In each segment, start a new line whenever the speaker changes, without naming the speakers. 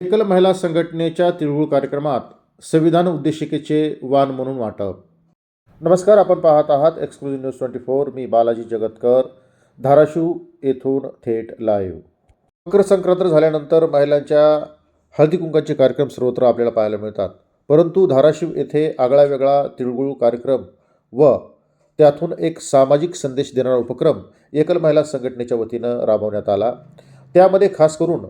एकल महिला संघटनेच्या तिळगुळ कार्यक्रमात संविधान उद्देशिकेचे वान म्हणून वाटप. नमस्कार आपण पाहत आहात एक्सक्लुझिव्ह न्यूज ट्वेंटी फोर मी बालाजी जगतकर धाराशिव येथून थेट लाईव्ह मकर संक्रांत झाल्यानंतर महिलांच्या हळदी कुंकाचे कार्यक्रम सर्वत्र आपल्याला पाहायला मिळतात. परंतु धाराशिव येथे आगळा वेगळा तिळगुळ कार्यक्रम व त्यातून एक सामाजिक संदेश देणारा उपक्रम एकल महिला संघटनेच्या वतीनं राबवण्यात आला. त्यामध्ये खास करून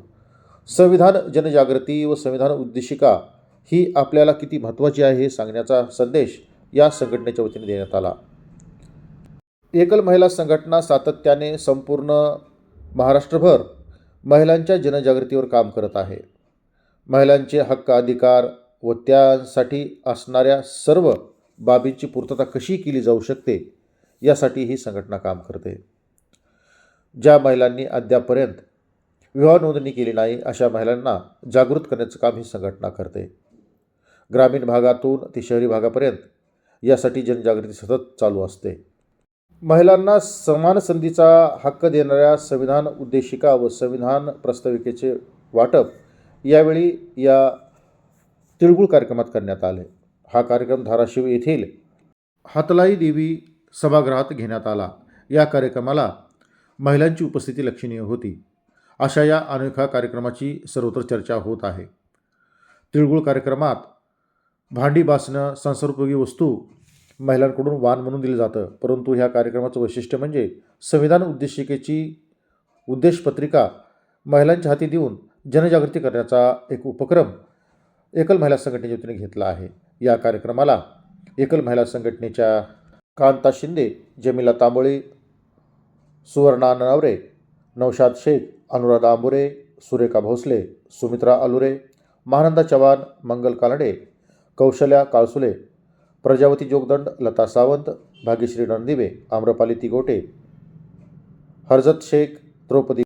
संविधान जनजागृती व संविधान उद्देशिका ही आपल्याला किती महत्त्वाची आहे हे सांगण्याचा संदेश या संघटनेच्या वतीने देण्यात आला. एकल महिला संघटना सातत्याने संपूर्ण महाराष्ट्रभर महिलांच्या जनजागृतीवर काम करत आहे. महिलांचे हक्क अधिकार व त्यासाठी असणाऱ्या सर्व बाबींची पूर्तता कशी केली जाऊ शकते यासाठी ही संघटना काम करते. ज्या महिलांनी अद्यापर्यंत विवाह नोंदणी केली नाही अशा महिलांना जागृत करण्याचं काम ही संघटना करते. ग्रामीण भागातून ते शहरी भागापर्यंत यासाठी जनजागृती सतत चालू असते. महिलांना समान संधीचा हक्क देणाऱ्या संविधान उद्देशिका व संविधान प्रस्ताविकेचे वाटप यावेळी या तिळगुळ कार्यक्रमात करण्यात आले. हा कार्यक्रम धाराशिव येथील हातलाई देवी सभागृहात घेण्यात आला. या कार्यक्रमाला महिलांची उपस्थिती लक्षणीय होती. अशा या अनोख्या कार्यक्रमाची सर्वत्र चर्चा होत आहे. तिळगुळ कार्यक्रमात भांडी बासणं संसारोपयोगी वस्तू महिलांकडून वाण म्हणून दिलं जातं. परंतु ह्या कार्यक्रमाचं वैशिष्ट्य म्हणजे संविधान उद्देशिकेची उद्देशपत्रिका महिलांच्या हाती देऊन जनजागृती करण्याचा एक उपक्रम एकल महिला संघटनेच्या वतीने घेतला आहे. या कार्यक्रमाला एकल महिला संघटनेच्या कांता शिंदे जमिला तांबोळी सुवर्णा नवरे नौशाद शेख अनुराधा आंबुरे सुरेखा भोसले सुमित्रा अलुरे महानंदा चव्हाण मंगल कानडे कौशल्या काळसुले प्रजावती जोगदंड लता सावंत भाग्यश्री रणदिवे आम्रपाली तिगोटे हरजत शेख द्रौपदी